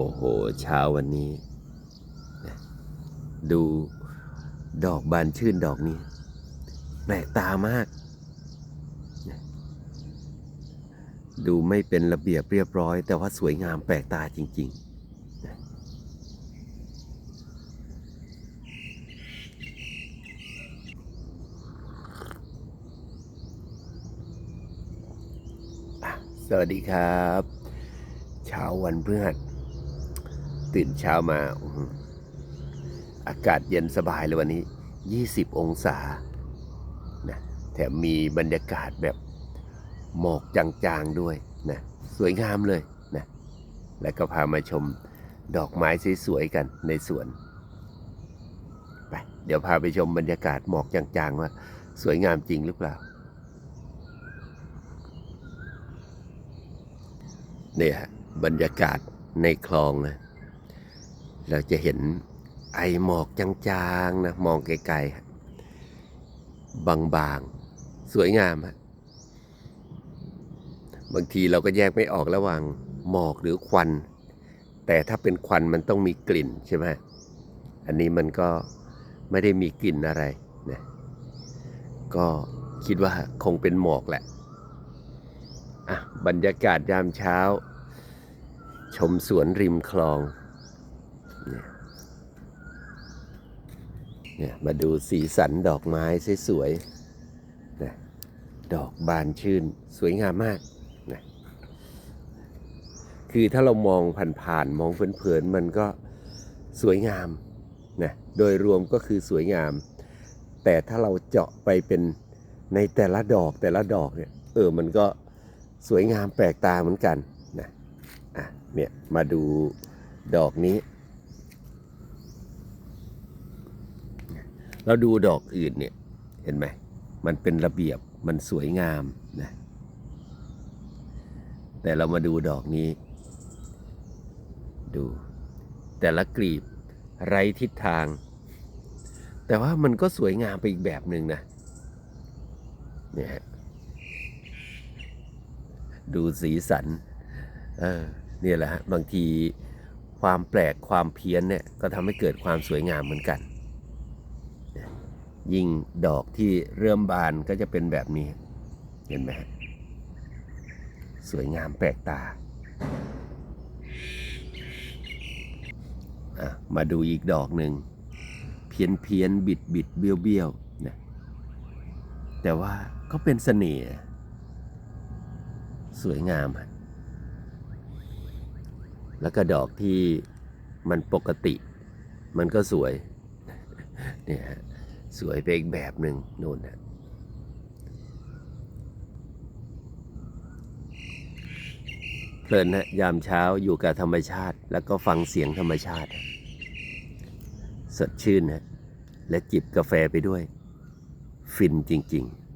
โอ้โหเช้าวันนี้ ดูดอกบานชื่นดอกนี้ แปลกตามาก ดูไม่เป็นระเบียบเรียบร้อย แต่ว่าสวยงามแปลกตาจริง ๆสวัสดีครับ เช้าวันพฤหัส ตื่นเช้ามา อากาศเย็นสบายเลยวันนี้ 20 องศานะแถมมีบรรยากาศแบบหมอกจางๆด้วยนะสวยงามเลยนะแล้วก็พามาชมดอกไม้สวยๆกันในสวนไปเดี๋ยวพาไปชมบรรยากาศหมอกจางๆว่าสวยงามจริงหรือเปล่าเนี่ยฮะบรรยากาศในคลองนะ เราจะเห็นไอหมอกจางๆนะมองไกลๆบางๆ สวยงามฮะบางทีเราก็แยกไม่ออกระหว่างหมอกหรือควัน แต่ถ้าเป็นควันมันต้องมีกลิ่นใช่ไหมอันนี้มันก็ไม่ได้มีกลิ่นอะไรนะก็คิดว่าคงเป็นหมอกแหละอะบรรยากาศยามเช้า ชมสวนริมคลองเนี่ย เนี่ยมาดูสีสันดอกไม้สวยๆนะดอกบานชื่นสวยงามมากนะคือถ้าเรามองผ่านๆมองเพลินๆมันก็สวยงามนะโดยรวมก็คือสวยงาม แต่ถ้าเราเจาะไปเป็นในแต่ละดอกแต่ละดอกเนี่ยเออมันก็สวยงามแปลกตาเหมือนกันนะอะเนี่ยมาดูดอกนี้ เราดูดอกอื่นเนี่ย เห็นไหม มันเป็นระเบียบ มันสวยงามนะ แต่เรามาดูดอกนี้ ดู แต่ละกลีบไรทิศทาง แต่ว่ามันก็สวยงามไปอีกแบบหนึ่งนะ เนี่ยฮะดูสีสัน เออเนี่ยแหละฮะ บางทีความแปลกความเพี้ยนเนี่ย ก็ทำให้เกิดความสวยงามเหมือนกัน ยิ่งดอกที่เริ่มบานก็จะเป็นแบบนี้ เห็นไหมสวยงามแปลกตา มาดูอีกดอกหนึ่ง เพี้ยนเพียนบิดบิดเบี้ยวเบี้ยวนะแต่ว่าก็เป็นเสน่ห์สวยงาม แล้วก็ดอกที่มันปกติ มันก็สวยเนี่ยฮะ สวยไปอีกแบบหนึ่งนู่นฮะเพลินนะยามเช้าอยู่กับธรรมชาติ แล้วก็ฟังเสียงธรรมชาติ สดชื่นนะและจิบกาแฟไปด้วย ฟินจริง ๆ